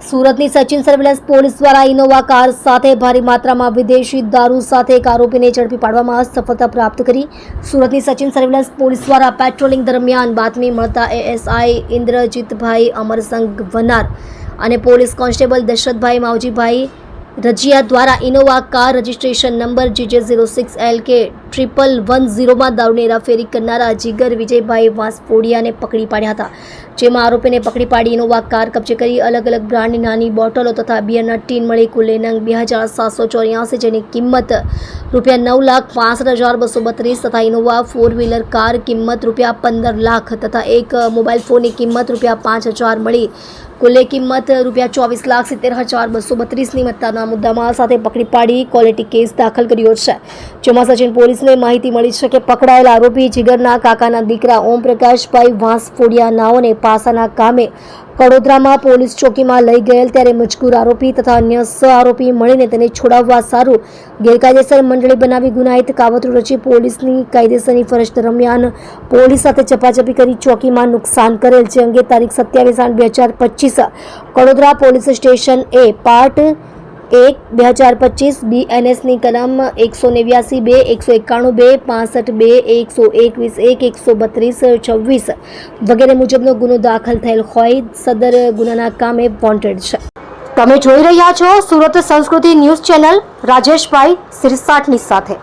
સુરતની Sachin surveillance police દ્વારા Innova car સાથે ભારી માત્રામાં વિદેશી દારૂ સાથે એક આરોપીને ઝડપી પાડવામાં સફળતા પ્રાપ્ત કરી. સુરતની સચિન સર્વેલન્સ પોલીસ દ્વારા પેટ્રોલિંગ દરમિયાન બાતમી મળતા એએસઆઈ ઇન્દ્રજીતભાઈ અમરસંગ વનાર અને પોલીસ કોન્સ્ટેબલ દશરથભાઈ માવજીભાઈ રજિયા દ્વારા Innova car registration number GJ zero six L K triple one ઝીરોમાં દારૂની હેરાફેરી કરનારા જીગર વિજયભાઈ વાંસફોડિયાને પકડી પાડ્યા હતા, જેમાં આરોપીને પકડી પાડી ઇનોવા કાર કબજે કરી અલગ અલગ બ્રાન્ડની નાની બોટલો તથા બિયરના ટીન મળી કુલ નંગ બે હજાર સાતસો ચોર્યાસી જેની કિંમત રૂપિયા નવ લાખ પાસઠ હજાર બસો બત્રીસ તથા ઇનોવા ફોર વ્હીલર કાર કિંમત રૂપિયા પંદર લાખ તથા એક મોબાઈલ ફોનની કિંમત રૂપિયા પાંચ હજાર મળી કુલ્લે કિંમત રૂપિયા ચોવીસ લાખ સિત્તેર હજાર બસો બત્રીસની મત્તાના મુદ્દામાલ સાથે પકડી પાડી ક્વોલિટી કેસ દાખલ કર્યો છે. જેમાં સચિન પોલીસને માહિતી મળી છે કે પકડાયેલ આરોપી જીગરના કાકાના દીકરા ઓમ પ્રકાશભાઈ વાંસફોડિયા નાઓને પાસાના કામે કડોદરામાં પોલીસ ચોકીમાં લઈ ગયેલ ત્યારે મજકૂર આરોપી તથા અન્ય સ આરોપી મળીને તેને છોડાવવા સારું ગેરકાયદેસર મંડળી બનાવી ગુનાહિત કાવતરું રચી પોલીસની કાયદેસરની ફરજ દરમિયાન પોલીસ સાથે ચપાચપી કરી ચોકીમાં નુકસાન કરેલ છે અંગે તારીખ સત્યાવીસ આઠ બે હજાર પચીસ Kadodara police station A part એક, બે હજાર પચીસ બીએનએસની કલમ એકસો નેવ્યાસી બે, એકસો એકાણું બે, પાસઠ બે, એકસો એકવીસ એક, એકસો બત્રીસ છવ્વીસ વગેરે મુજબનો ગુનો દાખલ થયેલ હોય, સદર ગુનાના કામે વોન્ટેડ છે. તમે જોઈ રહ્યા છો સુરત સંસ્કૃતિ ન્યૂઝ ચેનલ રાજેશભાઈ સિરસાટની સાથે.